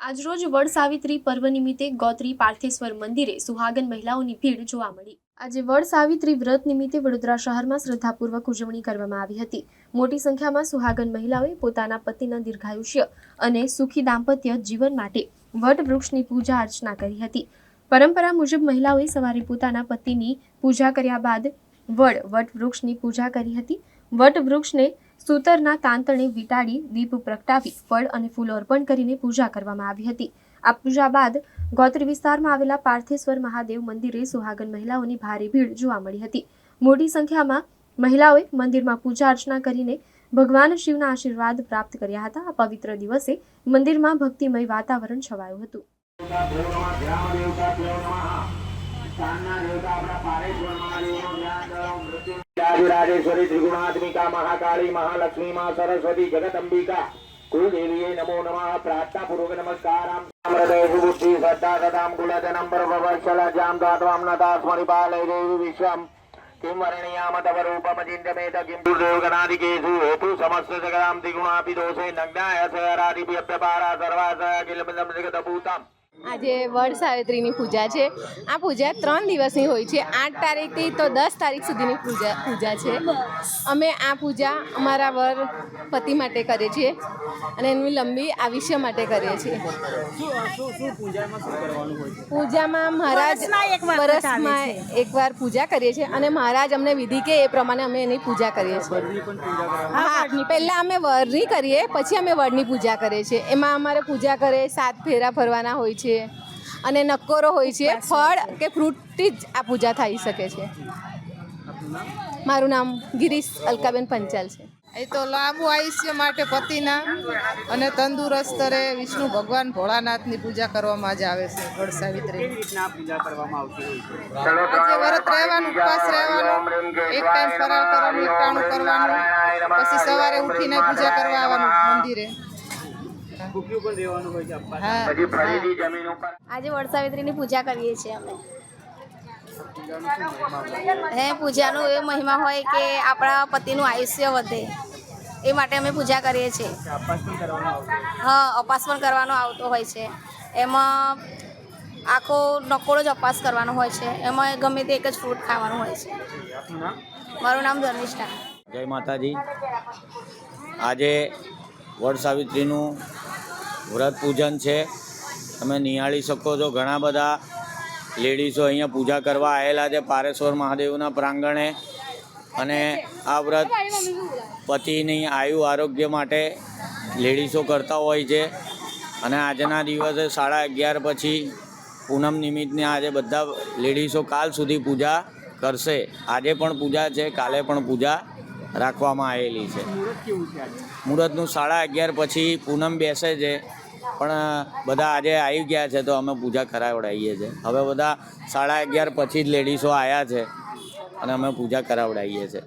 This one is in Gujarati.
આજરોજ વડ સાવિત્રી પર્વ નિમિત્તે ગોત્રી પાર્થેશ્વર મંદિરે સુહાગન મહિલાઓની ભીડ જોવા મળી. આજે વડ સાવિત્રી વ્રત નિમિત્તે વડોદરા શહેરમાં શ્રદ્ધાપૂર્વક ઉજવણી કરવામાં આવી હતી. મોટી સંખ્યામાં સુહાગન મહિલાઓએ પોતાના પતિના દીર્ઘાયુષ્ય અને સુખી દાંપત્ય જીવન માટે વટ વૃક્ષની પૂજા અર્ચના કરી હતી. પરંપરા મુજબ મહિલાઓએ સવારે પોતાના પતિની પૂજા કર્યા બાદ વડ વટ વૃક્ષની પૂજા કરી હતી. વટ વૃક્ષને સૂતરના તાંતણે વીટાડી દીપ પ્રગટાવી ફળ અને ફૂલો અર્પણ કરીને પૂજા કરવામાં આવી હતી આ પૂજા બાદ ગોત્રી વિસ્તારમાં આવેલા પાર્થેશ્વર મહાદેવ મંદિરે સુહાગન મહિલાઓની ભારે ભીડ જોવા મળી હતી મોટી સંખ્યામાં મહિલાઓએ મંદિરમાં પૂજા અર્ચના કરીને ભગવાન શિવના આશીર્વાદ પ્રાપ્ત કર્યા હતા આ પવિત્ર દિવસે મંદિરમાં ભક્તિમય વાતાવરણ છવાયું હતું राजेश्वरी त्रिगुणात्मिका महाकाली महालक्ष्मी माँ सरस्वती जगदम्बिका कुलदेवीये नमो नमः प्रार्थना पूर्वक नमस्काराम हृदय बुद्धि श्रद्धा सदाम कुलजनम प्रभवत्सल जाम दात्वाम नता स्मरिपालय देवी विश्वम किं वर्णीयामतवरूपमचिन्त्यमेत किं दुर्देवगणादिकेषु हेतु समस्त जगदां त्रिगुणापि दोषे नग्नाय सयरादिप्यपारा सर्वासय किलमिदं जगदभूतम् આજે વડ સાવિત્રીની પૂજા છે. આ પૂજા ત્રણ દિવસની હોય છે. આઠ તારીખથી તો દસ તારીખ સુધીની પૂજા પૂજા છે. અમે આ પૂજા અમારા વર પતિ માટે કરીએ છીએ અને એની લંબી આયુષ્ય માટે કરીએ છીએ. પૂજામાં મહારાજ વર્ષમાં એકવાર પૂજા કરીએ છીએ અને મહારાજ અમને વિધિ કે એ પ્રમાણે અમે એની પૂજા કરીએ છીએ. હા પહેલાં અમે વરની કરીએ પછી અમે વડની પૂજા કરીએ છીએ. એમાં અમારે પૂજા કરે સાત ફેરા ફરવાના હોય છે. અને નક્કોરો હોય છે ફળ કે ફ્રૂટથી જ આ પૂજા થઈ શકે છે. મારું નામ ગિરીશ અલકાબેન પંચાલ છે. એ તો લાંબુ આયુષ્ય માટે પતિના અને તંદુરસ્ત રહે વિષ્ણુ ભગવાન ભોળાનાથની પૂજા કરવામાં જ આવે છે વડ સાવિત્રી. આજે વ્રત રહેવાનું ઉપવાસ રહેવાનું એક ટાઈમ ફરાળ કરવાનું એક કરવાનું પછી સવારે ઉઠીને પૂજા કરવા આવવાનું મંદિરે. આજે વડસાવિત્રીની પૂજા કરીએ છીએ અમે. હે પૂજાનો એ મહિમા હોય કે આપણા પતિનું આયુષ્ય વધે. એ માટે અમે પૂજા કરીએ છીએ. હા અપાસ પણ કરવાનો આવતો હોય છે. એમાં આખો નકોડો જ અપાસ કરવાનો હોય છે. એમાં ગમે તે એક જ ફ્રૂટ ખાવાનું હોય છે. મારું નામ ધર્મિષ્ઠા. જય માતાજી. આજે વડ સાવિત્રીનું વ્રત પૂજન છે. તમે નિહાળી શકો છો. ઘણા બધા લેડીઝો અહીંયા પૂજા કરવા આવેલા છે પારેશ્વર મહાદેવના પ્રાંગણે. અને આ વ્રત પતિની આયુ આરોગ્ય માટે લેડીઝો કરતા હોય છે. અને આજના દિવસે સાડા અગિયાર પછી પૂનમ નિમિત્તને આજે બધા લેડીઝો કાલ સુધી પૂજા કરશે. આજે પણ પૂજા છે, કાલે પણ પૂજા રાખવામાં આવેલી છે. મુહૂર્તનું સાડા અગિયાર પછી પૂનમ બેસે છે. પણ બધા આજે આવી ગયા છે તો અમે પૂજા કરાવડાવીએ છીએ. હવે બધા સાડા અગિયાર પછી જ લેડીઝો આવ્યા છે અને અમે પૂજા કરાવડાવીએ છીએ.